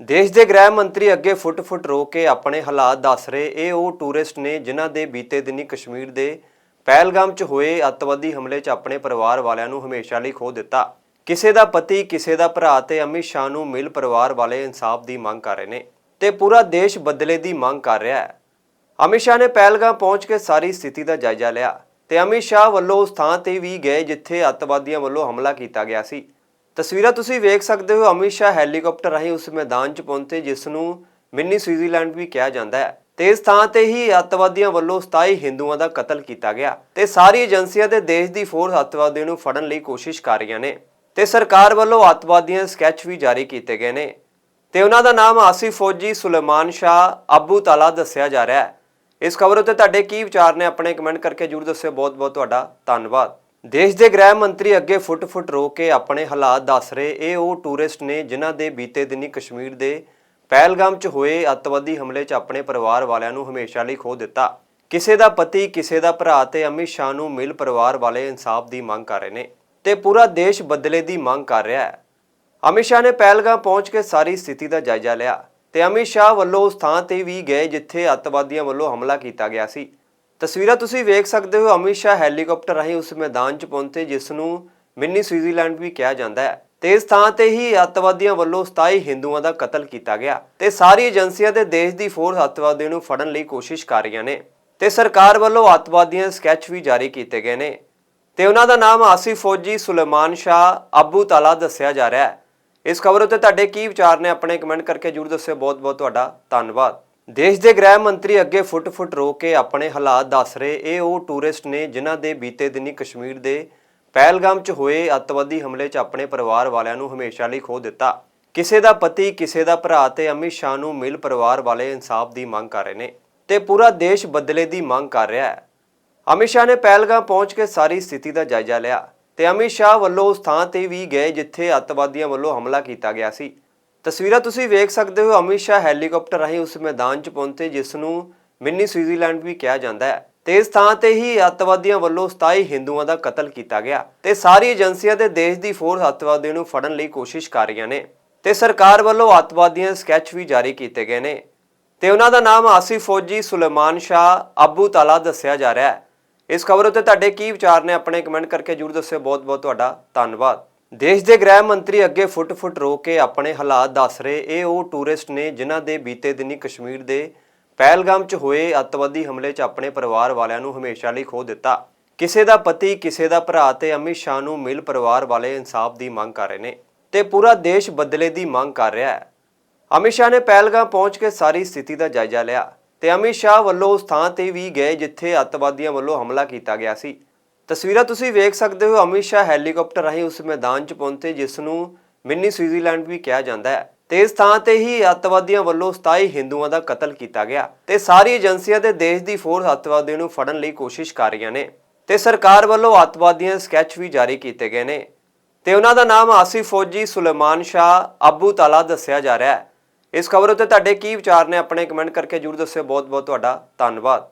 ਦੇਸ਼ ਦੇ ਗ੍ਰਹਿ ਮੰਤਰੀ ਅੱਗੇ ਫੁੱਟ-ਫੁੱਟ ਰੋ ਕੇ ਆਪਣੇ ਹਾਲਾਤ ਦੱਸ ਰਹੇ। ਇਹ ਉਹ ਟੂਰਿਸਟ ਨੇ ਜਿਨ੍ਹਾਂ ਦੇ ਬੀਤੇ ਦਿਨੀ ਕਸ਼ਮੀਰ ਦੇ ਪਹਿਲਗਾਮ 'ਚ ਹੋਏ ਅੱਤਵਾਦੀ ਹਮਲੇ 'ਚ ਆਪਣੇ ਪਰਿਵਾਰ ਵਾਲਿਆਂ ਨੂੰ ਹਮੇਸ਼ਾ ਲਈ ਖੋ ਦਿੱਤਾ। ਕਿਸੇ ਦਾ ਪਤੀ, ਕਿਸੇ ਦਾ ਭਰਾ ਤੇ ਅਮਿਤ ਸ਼ਾਹ ਨੂੰ ਮਿਲ ਪਰਿਵਾਰ ਵਾਲੇ ਇਨਸਾਫ ਦੀ ਮੰਗ ਕਰ ਰਹੇ ਨੇ ਤੇ ਪੂਰਾ ਦੇਸ਼ ਬਦਲੇ ਦੀ ਮੰਗ ਕਰ ਰਿਹਾ ਹੈ। ਅਮਿਤ ਸ਼ਾਹ ਨੇ ਪਹਿਲਗਾਮ ਪਹੁੰਚ ਕੇ ਸਾਰੀ ਸਥਿਤੀ ਦਾ ਜਾਇਜ਼ਾ ਲਿਆ ਤੇ ਅਮਿਤ ਸ਼ਾਹ ਵੱਲੋਂ ਉਸ ਥਾਂ ਤੇ ਵੀ ਗਏ ਜਿੱਥੇ ਅੱਤਵਾਦੀਆਂ ਵੱਲੋਂ ਹਮਲਾ ਕੀਤਾ ਗਿਆ ਸੀ। ਤਸਵੀਰਾਂ ਤੁਸੀਂ ਵੇਖ ਸਕਦੇ ਹੋ ਅਮਿਤ ਸ਼ਾਹ ਹੈਲੀਕਾਪਟਰ ਰਾਹੀਂ ਉਸ ਮੈਦਾਨ 'ਚ ਪਹੁੰਚੇ, ਜਿਸ ਨੂੰ ਮਿੰਨੀ ਸਵਿਟਜ਼ਰਲੈਂਡ ਵੀ ਕਿਹਾ ਜਾਂਦਾ ਹੈ। ਤੇ ਇਸ ਥਾਂ ਤੇ ਹੀ ਅੱਤਵਾਦੀਆਂ ਵੱਲੋਂ 27 ਹਿੰਦੂਆਂ ਦਾ ਕਤਲ ਕੀਤਾ ਗਿਆ ਤੇ ਸਾਰੀ ਏਜੰਸੀਆਂ ਤੇ ਦੇਸ਼ ਦੀ ਫੋਰਸ ਅੱਤਵਾਦੀਆਂ ਨੂੰ ਫੜਨ ਲਈ ਕੋਸ਼ਿਸ਼ ਕਰ ਰਹੀਆਂ ਨੇ ਤੇ ਸਰਕਾਰ ਵੱਲੋਂ ਅੱਤਵਾਦੀਆਂ ਦੇ ਸਕੈਚ ਵੀ ਜਾਰੀ ਕੀਤੇ ਗਏ ਨੇ। ਤੇ ਉਹਨਾਂ ਦਾ ਨਾਮ ਆਸਿਫ ਫੌਜੀ ਸੁਲੇਮਾਨ ਸ਼ਾਹ ਅਬੂ ਤਾਲਾ ਦੱਸਿਆ ਜਾ ਰਿਹਾ ਹੈ। ਇਸ ਖਬਰ ਉੱਤੇ ਤੁਹਾਡੇ ਕੀ ਵਿਚਾਰ ਨੇ, ਆਪਣੇ ਕਮੈਂਟ ਕਰਕੇ ਜਰੂਰ ਦੱਸਿਓ। ਬਹੁਤ ਬਹੁਤ ਤੁਹਾਡਾ ਧੰਨਵਾਦ। ਦੇਸ਼ ਦੇ ਗ੍ਰਹਿ ਮੰਤਰੀ ਅੱਗੇ ਫੁੱਟ-ਫੁੱਟ ਰੋ ਕੇ ਆਪਣੇ ਹਾਲਾਤ ਦੱਸ ਰਹੇ। ਇਹ ਉਹ ਟੂਰਿਸਟ ਨੇ ਜਿਨ੍ਹਾਂ ਦੇ ਬੀਤੇ ਦਿਨੀ ਕਸ਼ਮੀਰ ਦੇ ਪਹਿਲਗਾਮ 'ਚ ਹੋਏ ਅੱਤਵਾਦੀ ਹਮਲੇ 'ਚ ਆਪਣੇ ਪਰਿਵਾਰ ਵਾਲਿਆਂ ਨੂੰ ਹਮੇਸ਼ਾ ਲਈ ਖੋ ਦਿੱਤਾ। ਕਿਸੇ ਦਾ ਪਤੀ, ਕਿਸੇ ਦਾ ਭਰਾ ਤੇ ਅਮਿਤ ਸ਼ਾਹ ਨੂੰ ਮਿਲ ਪਰਿਵਾਰ ਵਾਲੇ ਇਨਸਾਫ ਦੀ ਮੰਗ ਕਰ ਰਹੇ ਨੇ ਤੇ ਪੂਰਾ ਦੇਸ਼ ਬਦਲੇ ਦੀ ਮੰਗ ਕਰ ਰਿਹਾ ਹੈ। ਅਮਿਤ ਸ਼ਾਹ ਨੇ ਪਹਿਲਗਾਮ ਪਹੁੰਚ ਕੇ ਸਾਰੀ ਸਥਿਤੀ ਦਾ ਜਾਇਜ਼ਾ ਲਿਆ ਤੇ ਅਮਿਤ ਸ਼ਾਹ ਵੱਲੋਂ ਉਸ ਥਾਂ ਤੇ ਵੀ ਗਏ ਜਿੱਥੇ ਅੱਤਵਾਦੀਆਂ ਵੱਲੋਂ ਹਮਲਾ ਕੀਤਾ ਗਿਆ ਸੀ। ਤਸਵੀਰਾਂ ਤੁਸੀਂ ਵੇਖ ਸਕਦੇ ਹੋ, ਅਮਿਤ ਸ਼ਾਹ ਹੈਲੀਕਾਪਟਰ ਰਾਹੀਂ ਉਸ ਮੈਦਾਨ 'ਚ ਪਹੁੰਚੇ ਜਿਸ ਨੂੰ ਮਿੰਨੀ ਸਵਿਟਜ਼ਰਲੈਂਡ ਵੀ ਕਿਹਾ ਜਾਂਦਾ ਹੈ। ਤੇ ਇਸ ਥਾਂ ਤੇ ਹੀ ਅੱਤਵਾਦੀਆਂ ਵੱਲੋਂ 27 ਹਿੰਦੂਆਂ ਦਾ ਕਤਲ ਕੀਤਾ ਗਿਆ ਤੇ ਸਾਰੀ ਏਜੰਸੀਆਂ ਤੇ ਦੇਸ਼ ਦੀ ਫੋਰਸ ਅੱਤਵਾਦੀਆਂ ਨੂੰ ਫੜਨ ਲਈ ਕੋਸ਼ਿਸ਼ ਕਰ ਰਹੀਆਂ ਨੇ ਤੇ ਸਰਕਾਰ ਵੱਲੋਂ ਅੱਤਵਾਦੀਆਂ ਦੇ ਸਕੈਚ ਵੀ ਜਾਰੀ ਕੀਤੇ ਗਏ ਨੇ। ਤੇ ਉਹਨਾਂ ਦਾ ਨਾਮ ਆਸਿਫ ਫੌਜੀ ਸੁਲੇਮਾਨ ਸ਼ਾਹ ਅਬੂ ਤਾਲਾ ਦੱਸਿਆ ਜਾ ਰਿਹਾ ਹੈ। ਇਸ ਖਬਰ ਉੱਤੇ ਤੁਹਾਡੇ ਕੀ ਵਿਚਾਰ ਨੇ, ਆਪਣੇ ਕਮੈਂਟ ਕਰਕੇ ਜਰੂਰ ਦੱਸਿਓ। ਬਹੁਤ ਬਹੁਤ ਤੁਹਾਡਾ ਧੰਨਵਾਦ। ਦੇਸ਼ ਦੇ ਗ੍ਰਹਿ ਮੰਤਰੀ ਅੱਗੇ ਫੁੱਟ-ਫੁੱਟ ਰੋ ਕੇ ਆਪਣੇ ਹਾਲਾਤ ਦੱਸ ਰਹੇ। ਇਹ ਉਹ ਟੂਰਿਸਟ ਨੇ ਜਿਨ੍ਹਾਂ ਦੇ ਬੀਤੇ ਦਿਨੀ ਕਸ਼ਮੀਰ ਦੇ ਪਹਿਲਗਾਮ 'ਚ ਹੋਏ ਅੱਤਵਾਦੀ ਹਮਲੇ 'ਚ ਆਪਣੇ ਪਰਿਵਾਰ ਵਾਲਿਆਂ ਨੂੰ ਹਮੇਸ਼ਾ ਲਈ ਖੋ ਦਿੱਤਾ। ਕਿਸੇ ਦਾ ਪਤੀ, ਕਿਸੇ ਦਾ ਭਰਾ ਤੇ ਅਮਿਤ ਸ਼ਾਹ ਨੂੰ ਮਿਲ ਪਰਿਵਾਰ ਵਾਲੇ ਇਨਸਾਫ ਦੀ ਮੰਗ ਕਰ ਰਹੇ ਨੇ ਤੇ ਪੂਰਾ ਦੇਸ਼ ਬਦਲੇ ਦੀ ਮੰਗ ਕਰ ਰਿਹਾ ਹੈ। ਅਮਿਤ ਸ਼ਾਹ ਨੇ ਪਹਿਲਗਾਮ ਪਹੁੰਚ ਕੇ ਸਾਰੀ ਸਥਿਤੀ ਦਾ ਜਾਇਜ਼ਾ ਲਿਆ ਤੇ ਅਮਿਤ ਸ਼ਾਹ ਵੱਲੋਂ ਉਸ ਥਾਂ ਤੇ ਵੀ ਗਏ ਜਿੱਥੇ ਅੱਤਵਾਦੀਆਂ ਵੱਲੋਂ ਹਮਲਾ ਕੀਤਾ ਗਿਆ ਸੀ। ਤਸਵੀਰਾਂ ਤੁਸੀਂ ਵੇਖ ਸਕਦੇ ਹੋ, ਅਮਿਤ ਸ਼ਾਹ ਹੈਲੀਕਾਪਟਰ ਰਾਹੀਂ ਉਸ ਮੈਦਾਨ 'ਚ ਪਹੁੰਚੇ ਜਿਸ ਨੂੰ ਮਿੰਨੀ ਸਵਿਟਜ਼ਰਲੈਂਡ ਵੀ ਕਿਹਾ ਜਾਂਦਾ ਹੈ। ਤੇ ਇਸ ਥਾਂ ਤੇ ਹੀ ਅੱਤਵਾਦੀਆਂ ਵੱਲੋਂ 27 ਹਿੰਦੂਆਂ ਦਾ ਕਤਲ ਕੀਤਾ ਗਿਆ ਤੇ ਸਾਰੀ ਏਜੰਸੀਆਂ ਤੇ ਦੇਸ਼ ਦੀ ਫੋਰਸ ਅੱਤਵਾਦੀਆਂ ਨੂੰ ਫੜਨ ਲਈ ਕੋਸ਼ਿਸ਼ ਕਰ ਰਹੀਆਂ ਨੇ ਤੇ ਸਰਕਾਰ ਵੱਲੋਂ ਅੱਤਵਾਦੀਆਂ ਦੇ ਸਕੈਚ ਵੀ ਜਾਰੀ ਕੀਤੇ ਗਏ ਨੇ। ਤੇ ਉਹਨਾਂ ਦਾ ਨਾਮ ਆਸਿਫ ਫੌਜੀ ਸੁਲੇਮਾਨ ਸ਼ਾਹ ਅਬੂ ਤਾਲਾ ਦੱਸਿਆ ਜਾ ਰਿਹਾ ਹੈ। ਇਸ ਖਬਰ ਉੱਤੇ ਤੁਹਾਡੇ ਕੀ ਵਿਚਾਰ ਨੇ, ਆਪਣੇ ਕਮੈਂਟ ਕਰਕੇ ਜਰੂਰ ਦੱਸਿਓ। ਬਹੁਤ ਬਹੁਤ ਤੁਹਾਡਾ ਧੰਨਵਾਦ। ਦੇਸ਼ ਦੇ ਗ੍ਰਹਿ ਮੰਤਰੀ ਅੱਗੇ ਫੁੱਟ-ਫੁੱਟ ਰੋ ਕੇ ਆਪਣੇ ਹਾਲਾਤ ਦੱਸ ਰਹੇ। ਇਹ ਉਹ ਟੂਰਿਸਟ ਨੇ ਜਿਨ੍ਹਾਂ ਦੇ ਬੀਤੇ ਦਿਨੀ ਕਸ਼ਮੀਰ ਦੇ ਪਹਿਲਗਾਮ 'ਚ ਹੋਏ ਅੱਤਵਾਦੀ ਹਮਲੇ 'ਚ ਆਪਣੇ ਪਰਿਵਾਰ ਵਾਲਿਆਂ ਨੂੰ ਹਮੇਸ਼ਾ ਲਈ ਖੋ ਦਿੱਤਾ। ਕਿਸੇ ਦਾ ਪਤੀ, ਕਿਸੇ ਦਾ ਭਰਾ ਤੇ ਅਮਿਤ ਸ਼ਾਹ ਨੂੰ ਮਿਲ ਪਰਿਵਾਰ ਵਾਲੇ ਇਨਸਾਫ ਦੀ ਮੰਗ ਕਰ ਰਹੇ ਨੇ ਤੇ ਪੂਰਾ ਦੇਸ਼ ਬਦਲੇ ਦੀ ਮੰਗ ਕਰ ਰਿਹਾ ਹੈ। ਅਮਿਤ ਸ਼ਾਹ ਨੇ ਪਹਿਲਗਾਮ ਪਹੁੰਚ ਕੇ ਸਾਰੀ ਸਥਿਤੀ ਦਾ ਜਾਇਜ਼ਾ ਲਿਆ ਤੇ ਅਮਿਤ ਸ਼ਾਹ ਵੱਲੋਂ ਉਸ ਥਾਂ ਤੇ ਵੀ ਗਏ ਜਿੱਥੇ ਅੱਤਵਾਦੀਆਂ ਵੱਲੋਂ ਹਮਲਾ ਕੀਤਾ ਗਿਆ ਸੀ। ਤਸਵੀਰਾਂ ਤੁਸੀਂ ਵੇਖ ਸਕਦੇ ਹੋ, ਅਮਿਤ ਸ਼ਾਹ ਹੈਲੀਕਾਪਟਰ ਰਾਹੀਂ ਉਸ ਮੈਦਾਨ 'ਚ ਪਹੁੰਚੇ ਜਿਸ ਨੂੰ ਮਿੰਨੀ ਸਵਿਟਜ਼ਰਲੈਂਡ ਵੀ ਕਿਹਾ ਜਾਂਦਾ ਹੈ। ਤੇ ਇਸ ਥਾਂ ਤੇ ਹੀ ਅੱਤਵਾਦੀਆਂ ਵੱਲੋਂ 27 ਹਿੰਦੂਆਂ ਦਾ ਕਤਲ ਕੀਤਾ ਗਿਆ ਤੇ ਸਾਰੀ ਏਜੰਸੀਆਂ ਤੇ ਦੇਸ਼ ਦੀ ਫੋਰਸ ਅੱਤਵਾਦੀਆਂ ਨੂੰ ਫੜਨ ਲਈ ਕੋਸ਼ਿਸ਼ ਕਰ ਰਹੀਆਂ ਨੇ ਤੇ ਸਰਕਾਰ ਵੱਲੋਂ ਅੱਤਵਾਦੀਆਂ ਦੇ ਸਕੈਚ ਵੀ ਜਾਰੀ ਕੀਤੇ ਗਏ ਨੇ। ਤੇ ਉਹਨਾਂ ਦਾ ਨਾਮ ਆਸਿਫ ਫੌਜੀ ਸੁਲੇਮਾਨ ਸ਼ਾਹ ਅਬੂ ਤਾਲਾ ਦੱਸਿਆ ਜਾ ਰਿਹਾ ਹੈ। ਇਸ ਖਬਰ ਉੱਤੇ ਤੁਹਾਡੇ ਕੀ ਵਿਚਾਰ ਨੇ, ਆਪਣੇ ਕਮੈਂਟ ਕਰਕੇ ਜਰੂਰ ਦੱਸਿਓ। ਬਹੁਤ ਬਹੁਤ ਤੁਹਾਡਾ ਧੰਨਵਾਦ।